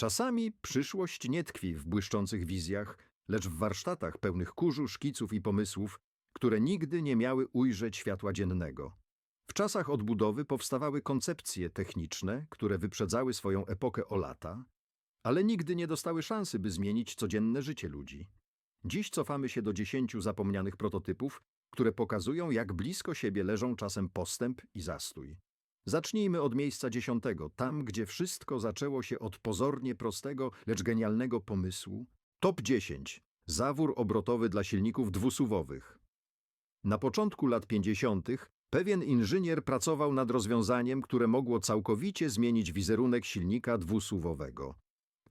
Czasami przyszłość nie tkwi w błyszczących wizjach, lecz w warsztatach pełnych kurzu, szkiców i pomysłów, które nigdy nie miały ujrzeć światła dziennego. W czasach odbudowy powstawały koncepcje techniczne, które wyprzedzały swoją epokę o lata, ale nigdy nie dostały szansy, by zmienić codzienne życie ludzi. Dziś cofamy się do dziesięciu zapomnianych prototypów, które pokazują, jak blisko siebie leżą czasem postęp i zastój. Zacznijmy od miejsca dziesiątego, tam gdzie wszystko zaczęło się od pozornie prostego, lecz genialnego pomysłu. Top 10. Zawór obrotowy dla silników dwusuwowych. Na początku lat 50. pewien inżynier pracował nad rozwiązaniem, które mogło całkowicie zmienić wizerunek silnika dwusuwowego.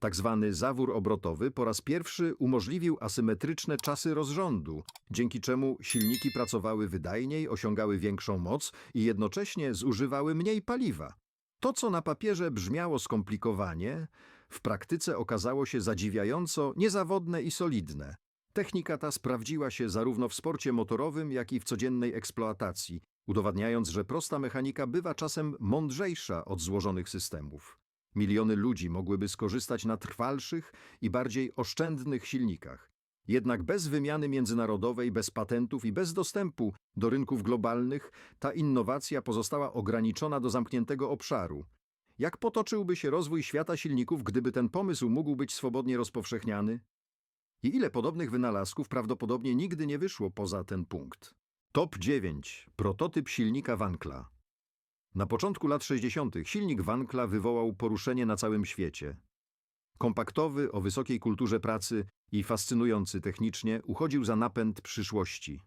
Tak zwany zawór obrotowy po raz pierwszy umożliwił asymetryczne czasy rozrządu, dzięki czemu silniki pracowały wydajniej, osiągały większą moc i jednocześnie zużywały mniej paliwa. To, co na papierze brzmiało skomplikowanie, w praktyce okazało się zadziwiająco niezawodne i solidne. Technika ta sprawdziła się zarówno w sporcie motorowym, jak i w codziennej eksploatacji, udowadniając, że prosta mechanika bywa czasem mądrzejsza od złożonych systemów. Miliony ludzi mogłyby skorzystać na trwalszych i bardziej oszczędnych silnikach. Jednak bez wymiany międzynarodowej, bez patentów i bez dostępu do rynków globalnych, ta innowacja pozostała ograniczona do zamkniętego obszaru. Jak potoczyłby się rozwój świata silników, gdyby ten pomysł mógł być swobodnie rozpowszechniany? I ile podobnych wynalazków prawdopodobnie nigdy nie wyszło poza ten punkt? Top 9. Prototyp silnika Wankla. Na początku lat 60. silnik Wankla wywołał poruszenie na całym świecie. Kompaktowy, o wysokiej kulturze pracy i fascynujący technicznie, uchodził za napęd przyszłości.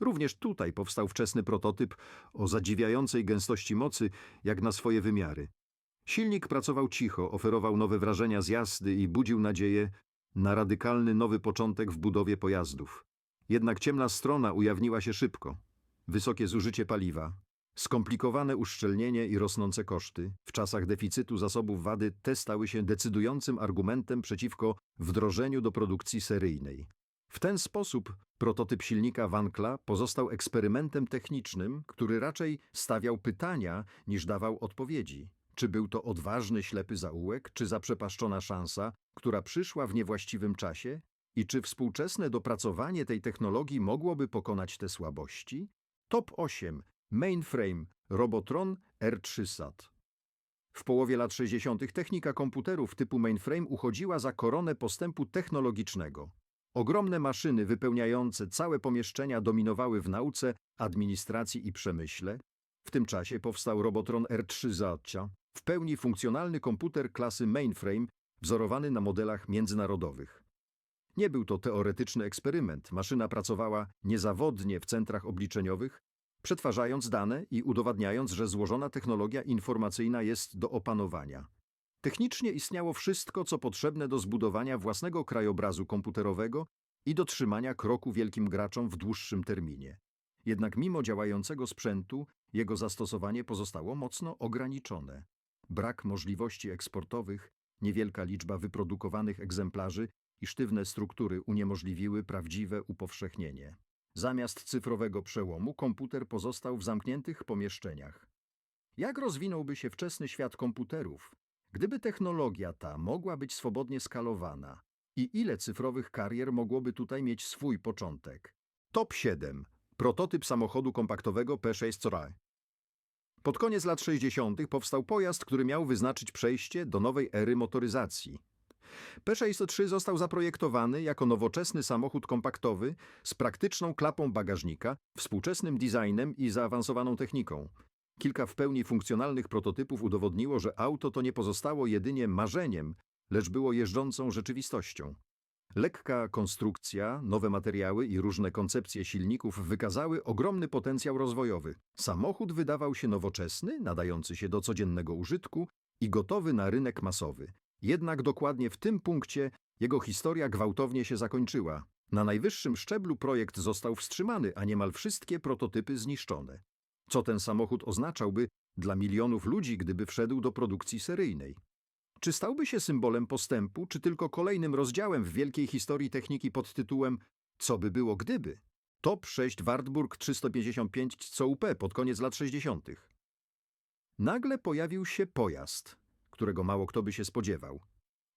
Również tutaj powstał wczesny prototyp o zadziwiającej gęstości mocy, jak na swoje wymiary. Silnik pracował cicho, oferował nowe wrażenia z jazdy i budził nadzieję na radykalny nowy początek w budowie pojazdów. Jednak ciemna strona ujawniła się szybko. Wysokie zużycie paliwa, Skomplikowane uszczelnienie i rosnące koszty. W czasach deficytu zasobów wady te stały się decydującym argumentem przeciwko wdrożeniu do produkcji seryjnej. W ten sposób prototyp silnika Wankla pozostał eksperymentem technicznym, który raczej stawiał pytania niż dawał odpowiedzi. Czy był to odważny, ślepy zaułek, czy zaprzepaszczona szansa, która przyszła w niewłaściwym czasie? I czy współczesne dopracowanie tej technologii mogłoby pokonać te słabości? Top 8. Mainframe Robotron R3SAT. W połowie lat 60. technika komputerów typu mainframe uchodziła za koronę postępu technologicznego. Ogromne maszyny wypełniające całe pomieszczenia dominowały w nauce, administracji i przemyśle. W tym czasie powstał Robotron R3SAT, w pełni funkcjonalny komputer klasy mainframe wzorowany na modelach międzynarodowych. Nie był to teoretyczny eksperyment. Maszyna pracowała niezawodnie w centrach obliczeniowych, przetwarzając dane i udowadniając, że złożona technologia informacyjna jest do opanowania. Technicznie istniało wszystko, co potrzebne do zbudowania własnego krajobrazu komputerowego i dotrzymania kroku wielkim graczom w dłuższym terminie. Jednak mimo działającego sprzętu, jego zastosowanie pozostało mocno ograniczone. Brak możliwości eksportowych, niewielka liczba wyprodukowanych egzemplarzy i sztywne struktury uniemożliwiły prawdziwe upowszechnienie. Zamiast cyfrowego przełomu komputer pozostał w zamkniętych pomieszczeniach. Jak rozwinąłby się wczesny świat komputerów, gdyby technologia ta mogła być swobodnie skalowana? I ile cyfrowych karier mogłoby tutaj mieć swój początek? Top 7. Prototyp samochodu kompaktowego P6 Pod koniec lat 60. powstał pojazd, który miał wyznaczyć przejście do nowej ery motoryzacji. P603 został zaprojektowany jako nowoczesny samochód kompaktowy z praktyczną klapą bagażnika, współczesnym designem i zaawansowaną techniką. Kilka w pełni funkcjonalnych prototypów udowodniło, że auto to nie pozostało jedynie marzeniem, lecz było jeżdżącą rzeczywistością. Lekka konstrukcja, nowe materiały i różne koncepcje silników wykazały ogromny potencjał rozwojowy. Samochód wydawał się nowoczesny, nadający się do codziennego użytku i gotowy na rynek masowy. Jednak dokładnie w tym punkcie jego historia gwałtownie się zakończyła. Na najwyższym szczeblu projekt został wstrzymany, a niemal wszystkie prototypy zniszczone. Co ten samochód oznaczałby dla milionów ludzi, gdyby wszedł do produkcji seryjnej? Czy stałby się symbolem postępu, czy tylko kolejnym rozdziałem w wielkiej historii techniki pod tytułem Co by było gdyby? Top 6 Wartburg 355 CUP pod koniec lat 60. Nagle pojawił się pojazd, którego mało kto by się spodziewał.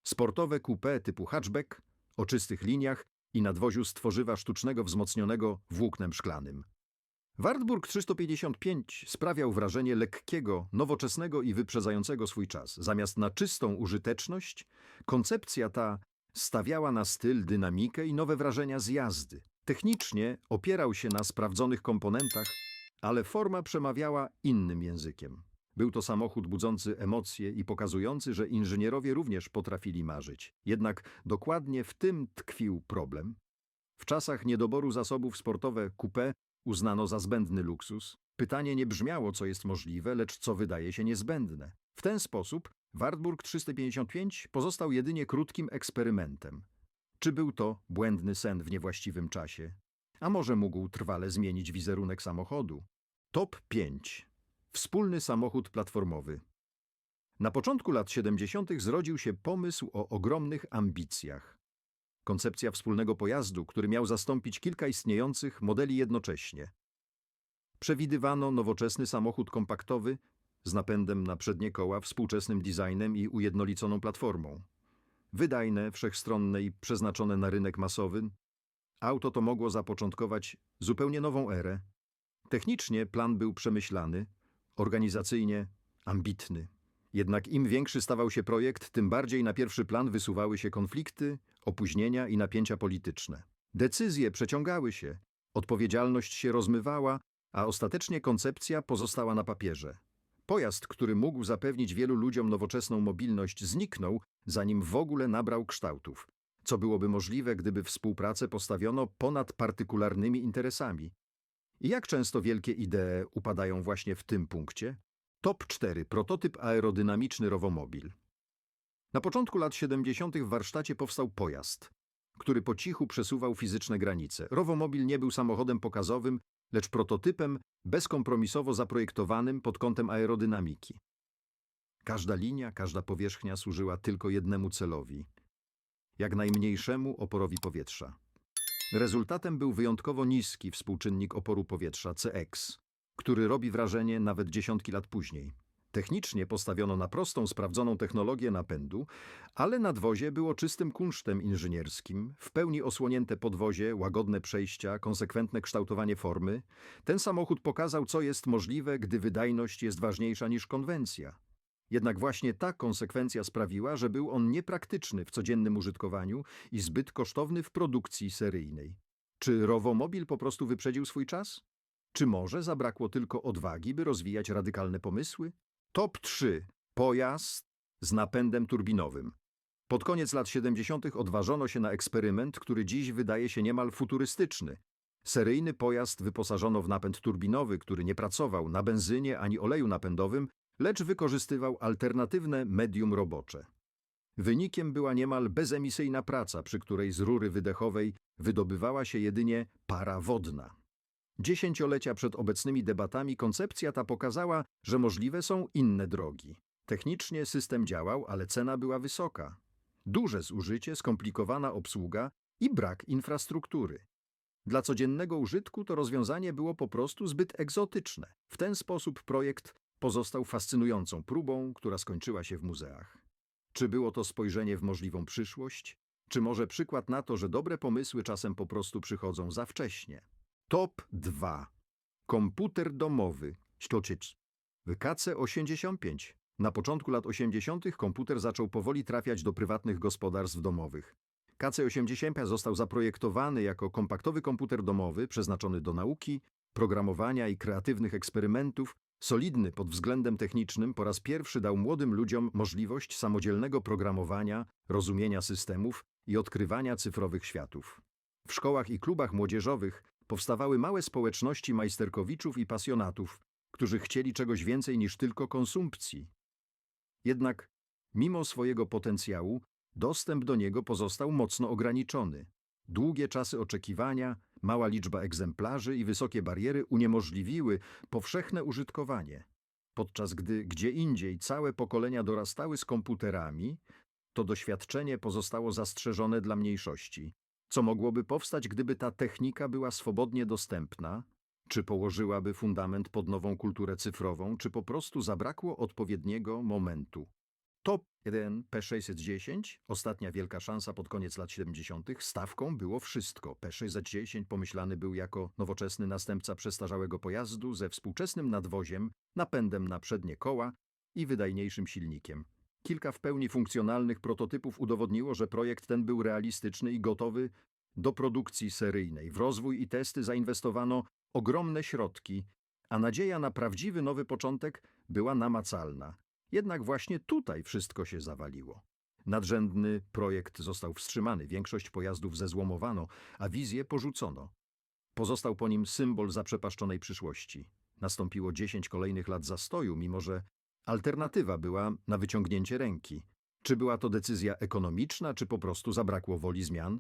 Sportowe coupé typu hatchback, o czystych liniach i nadwoziu z tworzywa sztucznego wzmocnionego włóknem szklanym. Wartburg 355 sprawiał wrażenie lekkiego, nowoczesnego i wyprzedzającego swój czas. Zamiast na czystą użyteczność, koncepcja ta stawiała na styl, dynamikę i nowe wrażenia z jazdy. Technicznie opierał się na sprawdzonych komponentach, ale forma przemawiała innym językiem. Był to samochód budzący emocje i pokazujący, że inżynierowie również potrafili marzyć. Jednak dokładnie w tym tkwił problem. W czasach niedoboru zasobów sportowe coupé uznano za zbędny luksus. Pytanie nie brzmiało, co jest możliwe, lecz co wydaje się niezbędne. W ten sposób Wartburg 355 pozostał jedynie krótkim eksperymentem. Czy był to błędny sen w niewłaściwym czasie? A może mógł trwale zmienić wizerunek samochodu? Top 5. Wspólny samochód platformowy. Na początku lat 70. zrodził się pomysł o ogromnych ambicjach. Koncepcja wspólnego pojazdu, który miał zastąpić kilka istniejących modeli jednocześnie. Przewidywano nowoczesny samochód kompaktowy z napędem na przednie koła, współczesnym designem i ujednoliconą platformą. Wydajne, wszechstronne i przeznaczone na rynek masowy, auto to mogło zapoczątkować zupełnie nową erę. Technicznie plan był przemyślany, organizacyjnie ambitny. Jednak im większy stawał się projekt, tym bardziej na pierwszy plan wysuwały się konflikty, opóźnienia i napięcia polityczne. Decyzje przeciągały się, odpowiedzialność się rozmywała, a ostatecznie koncepcja pozostała na papierze. Pojazd, który mógł zapewnić wielu ludziom nowoczesną mobilność, zniknął, zanim w ogóle nabrał kształtów, co byłoby możliwe, gdyby współpracę postawiono ponad partykularnymi interesami. I jak często wielkie idee upadają właśnie w tym punkcie? Top 4. Prototyp aerodynamiczny Rowomobil. Na początku lat 70. w warsztacie powstał pojazd, który po cichu przesuwał fizyczne granice. Rowomobil nie był samochodem pokazowym, lecz prototypem bezkompromisowo zaprojektowanym pod kątem aerodynamiki. Każda linia, każda powierzchnia służyła tylko jednemu celowi jak najmniejszemu oporowi powietrza. Rezultatem był wyjątkowo niski współczynnik oporu powietrza CX, który robi wrażenie nawet dziesiątki lat później. Technicznie postawiono na prostą, sprawdzoną technologię napędu, ale nadwozie było czystym kunsztem inżynierskim, w pełni osłonięte podwozie, łagodne przejścia, konsekwentne kształtowanie formy. Ten samochód pokazał, co jest możliwe, gdy wydajność jest ważniejsza niż konwencja. Jednak właśnie ta konsekwencja sprawiła, że był on niepraktyczny w codziennym użytkowaniu i zbyt kosztowny w produkcji seryjnej. Czy Rowomobil po prostu wyprzedził swój czas? Czy może zabrakło tylko odwagi, by rozwijać radykalne pomysły? Top 3. Pojazd z napędem turbinowym. Pod koniec lat 70. odważono się na eksperyment, który dziś wydaje się niemal futurystyczny. Seryjny pojazd wyposażono w napęd turbinowy, który nie pracował na benzynie ani oleju napędowym, lecz wykorzystywał alternatywne medium robocze. Wynikiem była niemal bezemisyjna praca, przy której z rury wydechowej wydobywała się jedynie para wodna. Dziesięciolecia przed obecnymi debatami koncepcja ta pokazała, że możliwe są inne drogi. Technicznie system działał, ale cena była wysoka. Duże zużycie, skomplikowana obsługa i brak infrastruktury. Dla codziennego użytku to rozwiązanie było po prostu zbyt egzotyczne. W ten sposób projekt pozostał fascynującą próbą, która skończyła się w muzeach. Czy było to spojrzenie w możliwą przyszłość? Czy może przykład na to, że dobre pomysły czasem po prostu przychodzą za wcześnie? Top 2. Komputer domowy. Stoczyc. W KC-85. Na początku lat 80. komputer zaczął powoli trafiać do prywatnych gospodarstw domowych. KC-80 został zaprojektowany jako kompaktowy komputer domowy przeznaczony do nauki, programowania i kreatywnych eksperymentów, solidny pod względem technicznym, po raz pierwszy dał młodym ludziom możliwość samodzielnego programowania, rozumienia systemów i odkrywania cyfrowych światów. W szkołach i klubach młodzieżowych powstawały małe społeczności majsterkowiczów i pasjonatów, którzy chcieli czegoś więcej niż tylko konsumpcji. Jednak, mimo swojego potencjału, dostęp do niego pozostał mocno ograniczony. Długie czasy oczekiwania, mała liczba egzemplarzy i wysokie bariery uniemożliwiły powszechne użytkowanie. Podczas gdy gdzie indziej całe pokolenia dorastały z komputerami, to doświadczenie pozostało zastrzeżone dla mniejszości. Co mogłoby powstać, gdyby ta technika była swobodnie dostępna? Czy położyłaby fundament pod nową kulturę cyfrową, czy po prostu zabrakło odpowiedniego momentu? Top 1 P610, ostatnia wielka szansa pod koniec lat 70., stawką było wszystko. P610 pomyślany był jako nowoczesny następca przestarzałego pojazdu ze współczesnym nadwoziem, napędem na przednie koła i wydajniejszym silnikiem. Kilka w pełni funkcjonalnych prototypów udowodniło, że projekt ten był realistyczny i gotowy do produkcji seryjnej. W rozwój i testy zainwestowano ogromne środki, a nadzieja na prawdziwy nowy początek była namacalna. Jednak właśnie tutaj wszystko się zawaliło. Nadrzędny projekt został wstrzymany, większość pojazdów zezłomowano, a wizję porzucono. Pozostał po nim symbol zaprzepaszczonej przyszłości. Nastąpiło 10 kolejnych lat zastoju, mimo że alternatywa była na wyciągnięcie ręki. Czy była to decyzja ekonomiczna, czy po prostu zabrakło woli zmian?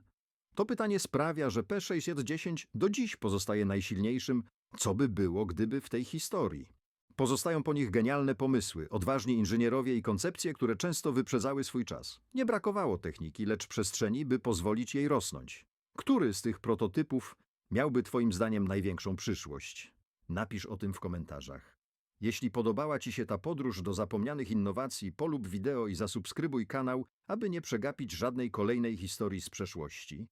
To pytanie sprawia, że P610 do dziś pozostaje najsilniejszym, co by było, gdyby w tej historii. Pozostają po nich genialne pomysły, odważni inżynierowie i koncepcje, które często wyprzedzały swój czas. Nie brakowało techniki, lecz przestrzeni, by pozwolić jej rosnąć. Który z tych prototypów miałby Twoim zdaniem największą przyszłość? Napisz o tym w komentarzach. Jeśli podobała Ci się ta podróż do zapomnianych innowacji, polub wideo i zasubskrybuj kanał, aby nie przegapić żadnej kolejnej historii z przeszłości.